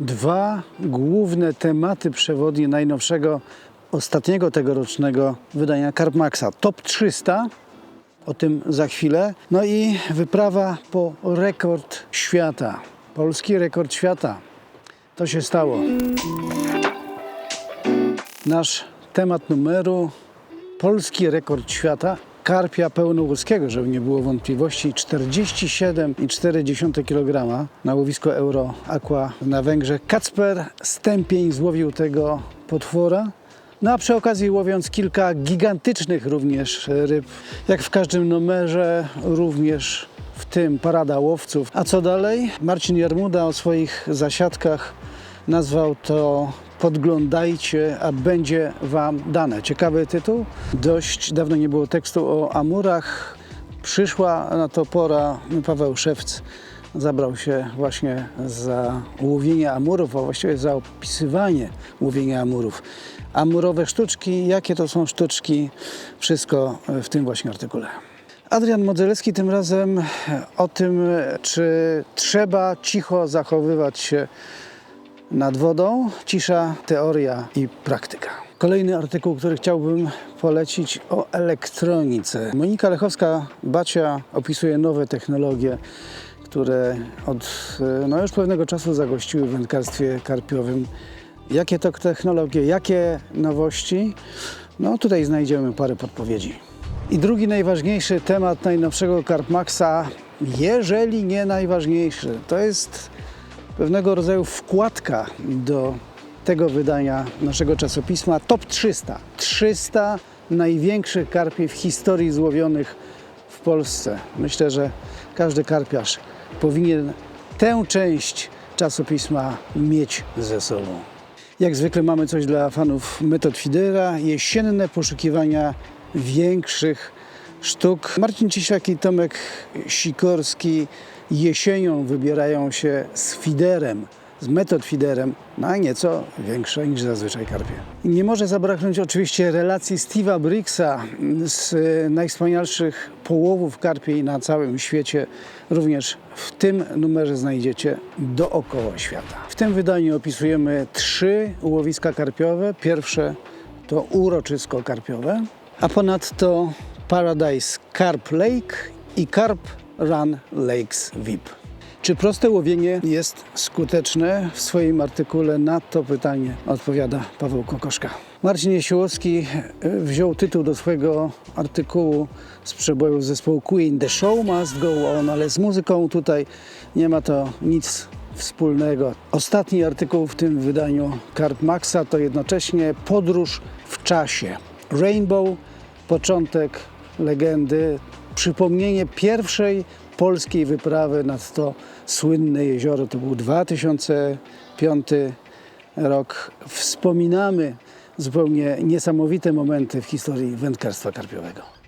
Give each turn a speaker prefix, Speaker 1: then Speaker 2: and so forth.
Speaker 1: dwa główne tematy przewodnie najnowszego, ostatniego tegorocznego wydania Karp Maxa. Top 300, o tym za chwilę. No i wyprawa po rekord świata. Polski rekord świata. To się stało. Nasz temat numeru polski rekord świata karpia pełnołuskiego, żeby nie było wątpliwości, 47,4 kg na łowisko Euro Aqua na Węgrzech. Kacper Stępień złowił tego potwora. No a przy okazji łowiąc kilka gigantycznych również ryb, jak w każdym numerze, również w tym parada łowców. A co dalej? Marcin Jarmuda o swoich zasiadkach nazwał to Podglądajcie, a będzie Wam dane. Ciekawy tytuł. Dość dawno nie było tekstu o Amurach. Przyszła na to pora. Paweł Szewc zabrał się właśnie za łowienie Amurów, a właściwie za opisywanie łowienia Amurów. Amurowe sztuczki, jakie to są sztuczki, wszystko w tym właśnie artykule. Adrian Modzelewski tym razem o tym, czy trzeba cicho zachowywać się nad wodą, cisza, teoria i praktyka. Kolejny artykuł, który chciałbym polecić o elektronice. Monika Lechowska-Bacia opisuje nowe technologie, które od no już pewnego czasu zagościły w wędkarstwie karpiowym. Jakie to technologie, jakie nowości? No tutaj znajdziemy parę podpowiedzi. I drugi najważniejszy temat najnowszego Karpmaxa, jeżeli nie najważniejszy, to jest pewnego rodzaju wkładka do tego wydania naszego czasopisma Top 300. 300 największych karpi w historii złowionych w Polsce. Myślę, że każdy karpiarz powinien tę część czasopisma mieć ze sobą. Jak zwykle mamy coś dla fanów metod Fidera. Jesienne poszukiwania większych sztuk. Marcin Cisiak i Tomek Sikorski jesienią wybierają się z fiderem, z metod fiderem na nieco większe niż zazwyczaj karpie. Nie może zabraknąć oczywiście relacji Steve'a Briggsa z najwspanialszych połowów karpiej na całym świecie. Również w tym numerze znajdziecie dookoła świata. W tym wydaniu opisujemy trzy łowiska karpiowe. Pierwsze to uroczysko karpiowe, a ponadto Paradise Carp Lake i Carp Run Lakes VIP. Czy proste łowienie jest skuteczne? W swoim artykule na to pytanie odpowiada Paweł Kokoszka. Marcin Jesiłowski e, wziął tytuł do swojego artykułu z przeboju zespołu Queen The Show Must Go On, ale z muzyką tutaj nie ma to nic wspólnego. Ostatni artykuł w tym wydaniu Carp Maxa to jednocześnie podróż w czasie. Rainbow, początek legendy, przypomnienie pierwszej polskiej wyprawy nad to słynne jezioro. To był 2005 rok. Wspominamy zupełnie niesamowite momenty w historii wędkarstwa karpiowego.